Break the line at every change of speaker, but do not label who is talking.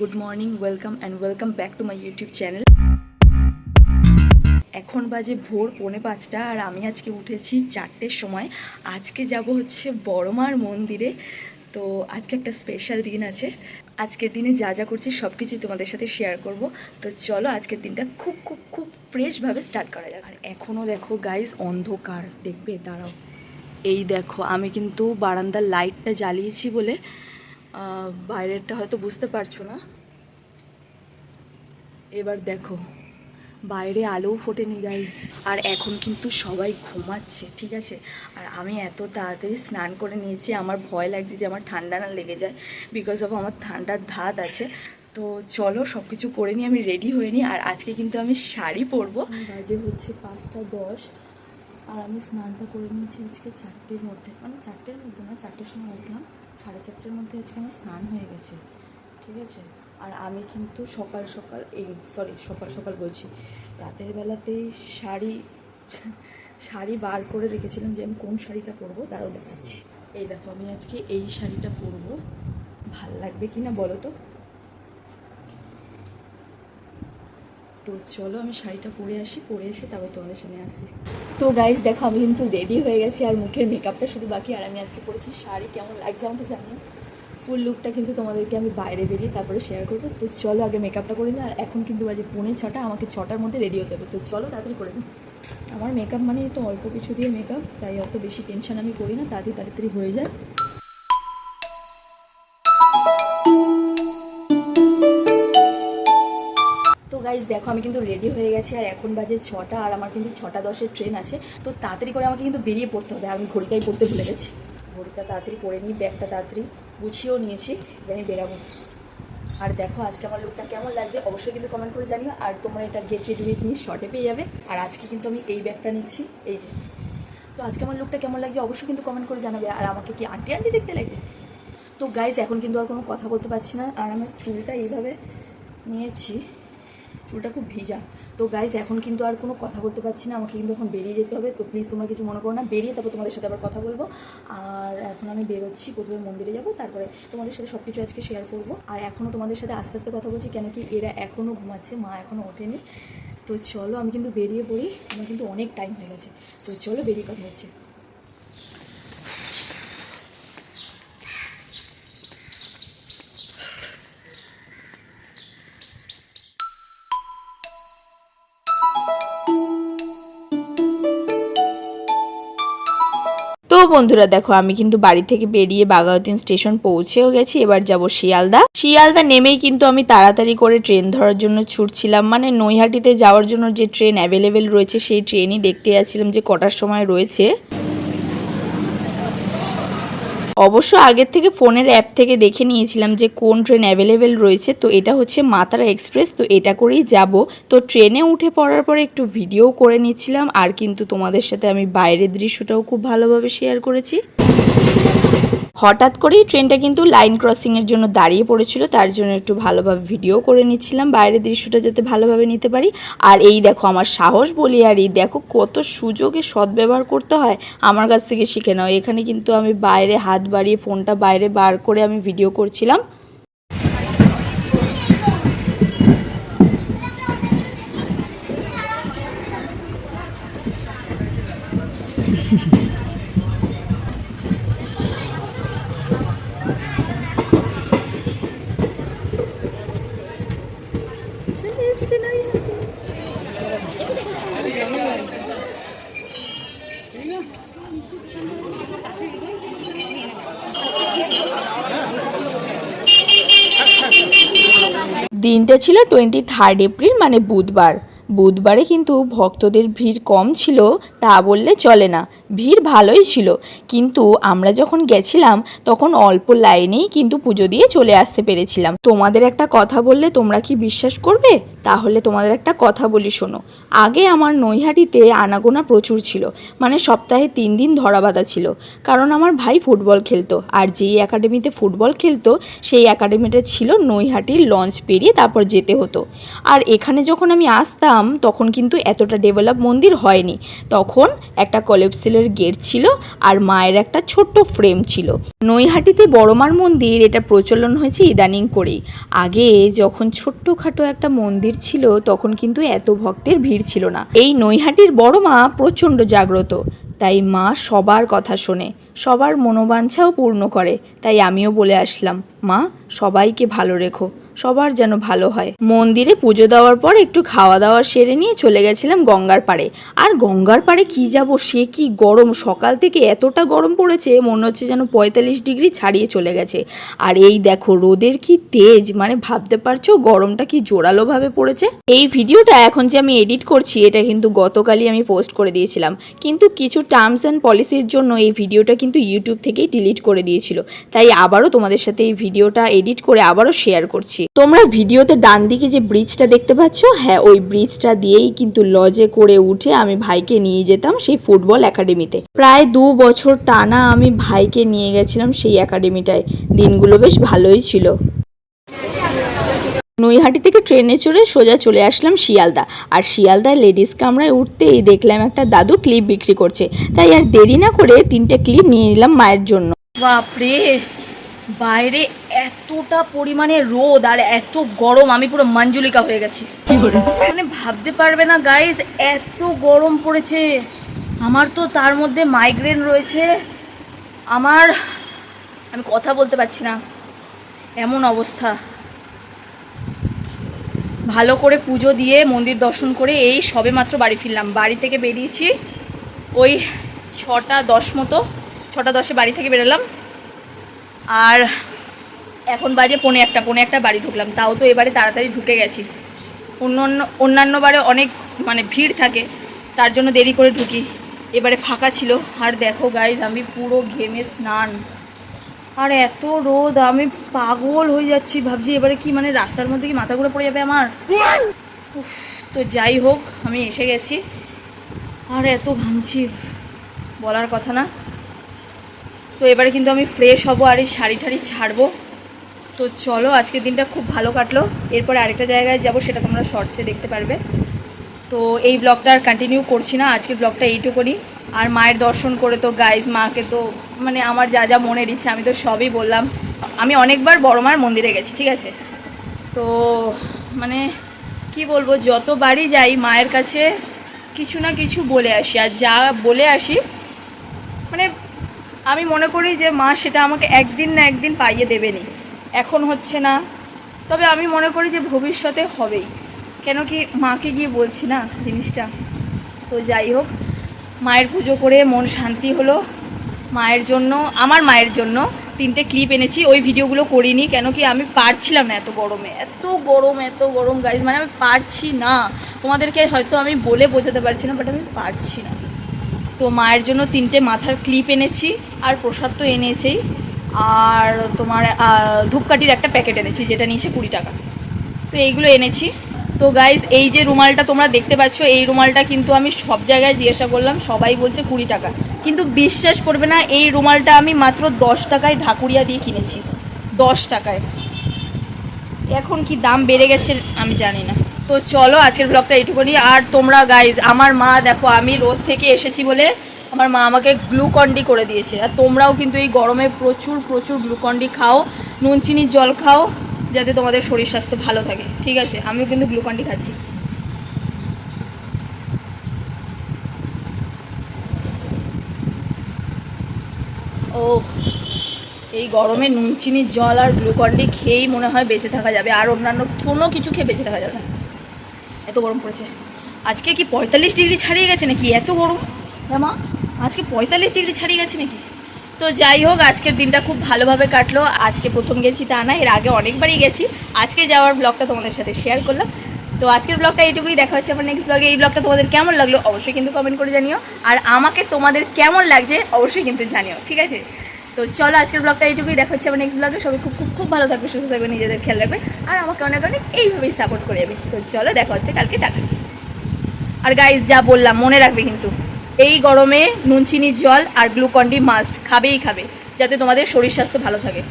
Good morning, welcome and welcome back to my YouTube channel. এখন বাজে ভোর পৌনে পাঁচটা আর আমি আজকে উঠেছি চারটের সময়। আজকে যাব হচ্ছে বড়মার মন্দিরে। তো আজকে একটা স্পেশাল দিন আছে। আজকের দিনে যা যা করছি সব কিছুই তোমাদের সাথে শেয়ার করব। তো চলো আজকের দিনটা খুব খুব খুব ফ্রেশভাবে স্টার্ট করা যাক। আর এখনও দেখো গাইজ অন্ধকার। দেখবে, দাঁড়াও। এই দেখো, আমি কিন্তু বারান্দার লাইটটা জ্বালিয়েছি বলে বাইরেরটা হয়তো বুঝতে পারছ না। এবার দেখো, বাইরে আলোও ফোটেনি গাইস আর এখন কিন্তু সবাই ঘুমাচ্ছে, ঠিক আছে? আর আমি এত তাড়াতাড়ি স্নান করে নিয়েছি, আমার ভয় লাগছে যে আমার ঠান্ডা না লেগে যায় বিকজ অফ আমার ঠান্ডার ধাত আছে। তো চলো সব কিছু করে নিয়ে আমি রেডি হয়ে নিই। আর আজকে কিন্তু আমি শাড়ি পরবো। বাজে হচ্ছে পাঁচটা দশ। আর আমি স্নানটা করে নিয়েছি আজকে চারটের মধ্যে। মানে চারটের মধ্যে না, চারটের সময় উঠলাম। সাড়ে চারটের মধ্যে আজকে আমার স্নান হয়ে গেছে, ঠিক আছে? আর আমি কিন্তু সকাল সকাল এই সরি সকাল সকাল বলছি, রাতের বেলাতেই শাড়ি শাড়ি বার করে রেখেছিলাম যে আমি কোন শাড়িটা পরবো তারও দেখাচ্ছি। এই দেখো, আমি আজকে এই শাড়িটা পরবো। ভালো লাগবে কি না বলো তো? তো চলো আমি শাড়িটা পরে আসি, পরে এসে তারপর তোমাদের সামনে আসি তো গাইজ দেখো, আমি কিন্তু রেডি হয়ে গেছি আর মুখের মেকআপটা শুধু বাকি, আর আমি আজকে পড়েছি শাড়ি, কেমন লাগছে আমাকে জানিও? ফুল লুকটা কিন্তু তোমাদেরকে আমি বাইরে বেরিয়ে তারপরে শেয়ার করব। তো চলো আগে মেকআপটা করে নিই, আর এখন কিন্তু বাজে পৌনে ছটা, আমাকে ছটার মধ্যে রেডি হতে হবে। তো চলো তাড়াতাড়ি করে নিই। আমার মেকআপ মানে তো অল্প কিছু দিয়ে মেকআপ তাই অত বেশি টেনশন আমি করি না, তাড়াতাড়ি তাড়াতাড়ি হয়ে যায়। গাইজ দেখো, আমি কিন্তু রেডি হয়ে গেছি, আর এখন বাজে ছটা, আর আমার কিন্তু ছটা দশের ট্রেন আছে। তো তাড়াতাড়ি করে আমাকে কিন্তু বেরিয়ে পড়তে হবে আমি ঘড়িটাই পড়তে ভুলে গেছি। ঘড়িটা তাড়াতাড়ি পরে নিই, ব্যাগটা তাড়াতাড়ি গুছিয়েও নিয়েছি আমি বেরাবো। আর দেখো, আজকে আমার লুকটা কেমন লাগছে, অবশ্যই কিন্তু কমেন্ট করে জানিও, আর তোমরা এটা গেট রেডি উইথ মি শর্টে পেয়ে যাবে। আর আজকে কিন্তু আমি এই ব্যাগটা নিচ্ছি, এই যে। তো আজকে আমার লুকটা কেমন লাগছে, অবশ্যই কিন্তু কমেন্ট করে জানাবে, আর আমাকে কি আন্টি আন্টি দেখতে লাগে তো গাইজ এখন কিন্তু আর কোনো কথা বলতে পারছি না, আর আমার চুলটা এইভাবে নিয়েছি। চুলটা খুব ভিজা। তো গাইজ এখন কিন্তু আর কোনো কথা বলতে পারছি না, আমাকে কিন্তু এখন বেরিয়ে যেতে হবে। তো প্লিজ তোমরা কিছু মনে করো না, বেরিয়ে তারপর তোমাদের সাথে আবার কথা বলব। আর এখন আমি বেরোচ্ছি, প্রথমে মন্দিরে যাব, তারপরে তোমাদের সাথে সব কিছু আজকে শেয়ার করব। আর এখনও তোমাদের সাথে আস্তে আস্তে কথা বলছি, কেন কি এরা এখনও ঘুমাচ্ছে, মা এখনও ওঠেনি। তো চলো আমি কিন্তু বেরিয়ে পড়ি, আমার কিন্তু অনেক টাইম হয়ে গেছে। তো চলো বেরিয়ে কথা হচ্ছে
বন্ধুরা, দেখো, আমি কিন্তু বাড়ি থেকে বেরিয়ে বাগাউদ্দিন স্টেশন পৌঁছেও গেছি। এবার যাব শিয়ালদা। শিয়ালদা নেমেই কিন্তু আমি তাড়াতাড়ি করে ট্রেন ধরার জন্য ছুটছিলাম। মানে নৈহাটিতে যাওয়ার জন্য যে ট্রেন অ্যাভেলেবেল রয়েছে, সেই ট্রেনই দেখতে যাচ্ছিলাম যে কটার সময় রয়েছে। অবশ্য আগের থেকে ফোনের অ্যাপ থেকে দেখে নিয়েছিলাম যে কোন ট্রেন অ্যাভেলেবেল রয়েছে, তো এটা হচ্ছে মাতারা এক্সপ্রেস, তো এটা করেই যাব। তো ট্রেনে উঠে পড়ার পরে একটু ভিডিও করে নিচ্ছিলাম, আর কিন্তু তোমাদের সাথে আমি বাইরের দৃশ্যটাও খুব ভালোভাবে শেয়ার করেছি। হঠাৎ করেই ট্রেনটা কিন্তু লাইন ক্রসিংয়ের জন্য দাঁড়িয়ে পড়েছিল, তার জন্য একটু ভালোভাবে ভিডিও করে নিচ্ছিলাম, বাইরের দৃশ্যটা যাতে ভালোভাবে নিতে পারি। আর এই দেখো, আমার সাহস বলি আর এই দেখো, কত সুযোগে সদ্ব্যবহার করতে হয়। আমার কাছ থেকে শিখে নাও। এখানে কিন্তু আমি বাইরে হাত বাড়িয়ে, ফোনটা বাইরে বার করে আমি ভিডিও করছিলাম। দিনটা ছিল টোয়েন্টি থার্ড এপ্রিল মানে বুধবার। বুধবারে কিন্তু ভক্তদের ভিড় কম ছিল, তা বললে চলে না। ভিড় ভালোই ছিল। কিন্তু আমরা যখন গেছিলাম, তখন অল্প লাইনেই কিন্তু পুজো দিয়ে চলে আসতে পেরেছিলাম। তোমাদের একটা কথা বললে তোমরা কি বিশ্বাস করবে? তাহলে তোমাদের একটা কথা বলি শোনো। আগে আমার নৈহাটিতে আনাগোনা প্রচুর ছিল। মানে সপ্তাহে তিন দিন ধরা বাঁধা ছিল। কারণ আমার ভাই ফুটবল খেলতো। আর যেই একাডেমিতে ফুটবল খেলতো, সেই একাডেমিটা ছিল নৈহাটির লঞ্চ পেরিয়ে তারপর যেতে হতো। আর এখানে যখন আমি আসতাম, তখন কিন্তু এতটা ডেভেলপ মন্দির হয়নি। তখন একটা কলেপসিলের পাথরের গেট ছিল আর মায়ের একটা ছোট্ট ফ্রেম ছিল। নৈহাটিতে বড়মার মন্দির এটা প্রচলন হয়েছে ইদানিং করেই। আগে যখন ছোট্টখাটো একটা মন্দির ছিল তখন কিন্তু এত ভক্তের ভিড় ছিল না। এই নৈহাটির বড় মা প্রচণ্ড জাগ্রত। তাই মা সবার কথা শোনে, সবার মনোবাঞ্ছাও পূর্ণ করে। তাই আমিও বলে আসলাম, মা, সবাইকে ভালো রেখো। সবার যেন ভালো হয়। মন্দিরে পুজো দেওয়ার পর একটু খাওয়া দাওয়া সেরে নিয়ে চলে গেছিলাম গঙ্গার পাড়ে। আর গঙ্গার পাড়ে কি যাব, সে কি গরম? সকাল থেকে এতটা গরম পড়েছে, মনে হচ্ছে যেন পঁয়তাল্লিশ ডিগ্রি ছাড়িয়ে চলে গেছে। আর এই দেখো, রোদের কি তেজ মানে ভাবতে পারছ গরমটা কি জোরালোভাবে পড়েছে? এই ভিডিওটা এখন যে আমি এডিট করছি, এটা কিন্তু গতকালই আমি পোস্ট করে দিয়েছিলাম। কিন্তু কিছু টার্মস অ্যান্ড পলিসির জন্য এই ভিডিওটা কিন্তু ইউটিউব থেকেই ডিলিট করে দিয়েছিল। তাই আবারও তোমাদের সাথে এই ভিডিওটা এডিট করে আবারও শেয়ার করছি। তোমরা ভিডিওতে ডান দিকে যে ব্রিজটা দেখতে পাচ্ছ হ্যাঁ ওই ব্রিজটা দিয়েই কিন্তু লজে করে উঠে আমি ভাইকে নিয়ে যেতাম সেই ফুটবল একাডেমিতে প্রায় দু বছর টানা আমি ভাইকে নিয়ে গেছিলাম সেই একাডেমিটায় দিনগুলো বেশ ভালোই ছিল। নৈহাটি থেকে ট্রেনে চড়ে সোজা চলে আসলাম শিয়ালদা। আর শিয়ালদায় লেডিস কামরায় উঠতেই দেখলাম একটা দাদু ক্লিপ বিক্রি করছে। তাই আর দেরি না করে তিনটে ক্লিপ নিয়ে নিলাম মায়ের জন্য।
বাপরে! বাইরে এতটা পরিমাণে রোদ আর এত গরম আমি পুরো মঞ্জুলিকা হয়ে গেছি। মানে ভাবতে পারবে না গাইজ এত গরম পড়েছে। আমার তো তার মধ্যে মাইগ্রেন রয়েছে। আমার আমি কথা বলতে পারছি না। এমন অবস্থা। ভালো করে পুজো দিয়ে মন্দির দর্শন করে এই সবে মাত্র বাড়ি ফিরলাম। বাড়ি থেকে বেরিয়েছি। ওই ছটা দশ মতো ছটা দশে বাড়ি থেকে বেরোলাম। আর এখন বাজে পৌনে একটা পৌনে একটা বাড়ি ঢুকলাম, তাও তো এবারে তাড়াতাড়ি ঢুকে গেছি। অন্য অন্যান্য বারে অনেক মানে ভিড় থাকে, তার জন্য দেরি করে ঢুকি। এবারে ফাঁকা ছিল, আর দেখো গাইজ আমি পুরো ঘেমে স্নান। আর এত রোদ, আমি পাগল হয়ে যাচ্ছি, ভাবছি এবারে কি মানে রাস্তার মধ্যে কি মাথা ঘুরে পড়ে যাবে আমার? তো যাই হোক, আমি এসে গেছি। আর এত ঘামছি, বলার কথা না। তো এবারে কিন্তু আমি ফ্রেশ হব আর এই শাড়ি ঠাড়ি ছাড়বো। তো চলো, আজকের দিনটা খুব ভালো কাটলো। এরপরে আরেকটা জায়গায় যাব, সেটা তোমরা শর্টসে দেখতে পারবে। তো এই ব্লগটা আর কন্টিনিউ করছি না আজকের ব্লগটা এইটুকুনি আর মায়ের দর্শন করে তো গাইজ মাকে তো মানে আমার যা যা মনের ইচ্ছা, আমি তো সবই বললাম। আমি অনেকবার বড় মার মন্দিরে গেছি, ঠিক আছে? তো মানে কি বলব, যতবারই যাই মায়ের কাছে, কিছু না কিছু বলে আসি। আর যা বলে আসি মানে আমি মনে করি যে মা সেটা আমাকে একদিন না একদিন পাইয়ে দেবেনি এখন হচ্ছে না। তবে আমি মনে করি যে ভবিষ্যতে হবেই। কেন কি মাকে গিয়ে বলছি না জিনিসটা? তো যাই হোক, মায়ের পুজো করে মন শান্তি হলো। মায়ের জন্য, আমার মায়ের জন্য তিনটে ক্লিপ এনেছি। ওই ভিডিওগুলো করিনি, কেন কি আমি পারছিলাম না এত গরমে। এত গরম এত গরম গাইজ মানে আমি পারছি না। তোমাদেরকে হয়তো আমি বলে বোঝাতে পারছি না বাট আমি পারছি না। তো মায়ের জন্য তিনটে মাথার ক্লিপ এনেছি, আর প্রসাদ তো এনেছেই। আর তোমার ধূপকাঠির একটা প্যাকেট এনেছি, যেটা নিয়েছে কুড়ি টাকা। তো এইগুলো এনেছি। তো গাইজ এই যে রুমালটা তোমরা দেখতে পাচ্ছ, এই রুমালটা কিন্তু আমি সব জায়গায় জিজ্ঞাসা করলাম, সবাই বলছে কুড়ি টাকা। কিন্তু বিশ্বাস করবে না, এই রুমালটা আমি মাত্র দশ টাকায় ঢাকুরিয়া দিয়ে কিনেছি। দশ টাকায়। এখন কি দাম বেড়ে গেছে আমি জানি না। তো চলো আজকের ব্লগটা এইটুকুনি। আর তোমরা গাইজ আমার মা দেখো, আমি রোদ থেকে এসেছি বলে আমার মা আমাকে গ্লুকন্ডি করে দিয়েছে। আর তোমরাও কিন্তু এই গরমে প্রচুর প্রচুর গ্লুকন্ডি খাও, নুন চিনির জল খাও, যাতে তোমাদের শরীর স্বাস্থ্য ভালো থাকে। ঠিক আছে, আমিও কিন্তু গ্লুকন্ডি খাচ্ছি। ও এই গরমে নুন চিনির জল আর গ্লুকন্ডি খেয়েই মনে হয় বেঁচে থাকা যাবে, আর অন্যান্য কোনো কিছু খেয়ে বেঁচে থাকা যাবে না। এত গরম পড়েছে। আজকে কি পঁয়তাল্লিশ ডিগ্রি ছাড়িয়ে গেছে নাকি? এত গরম। হ্যাঁ মা? আজকে পঁয়তাল্লিশ ডিগ্রি ছাড়িয়ে গেছে নাকি? তো যাই হোক, আজকের দিনটা খুব ভালোভাবে কাটলো। আজকে প্রথম গেছি তা না, এর আগে অনেকবারই গেছি। আজকে যাওয়ার ব্লগটা তোমাদের সাথে শেয়ার করলাম। তো আজকের ব্লগটা এইটুকুই, দেখা হচ্ছে আমার নেক্সট ব্লগে এই ব্লগটা তোমাদের কেমন লাগল অবশ্যই কিন্তু কমেন্ট করে জানিও। আর আমাকে তোমাদের কেমন লাগছে অবশ্যই কিন্তু জানিও, ঠিক আছে? তো চলো আজকের ব্লগটা এইটুকুই, দেখা হচ্ছে আমার নেক্সট ব্লগে সবাই খুব খুব খুব ভালো থাকবে, সুস্থ থাকবে, নিজেদের খেয়াল রাখবে। আর আমাকে অনেক অনেক এইভাবেই সাপোর্ট করে যাবে। তো চলো, দেখা হচ্ছে কালকে টাকা আর গাইজ যা বললাম, মনে রাখবে কিন্তু। এই গরমে নুন চিনির জল আর গ্লুকন্ডি মাস্ট খাবেই খাবে, যাতে তোমাদের শরীর স্বাস্থ্য ভালো থাকে।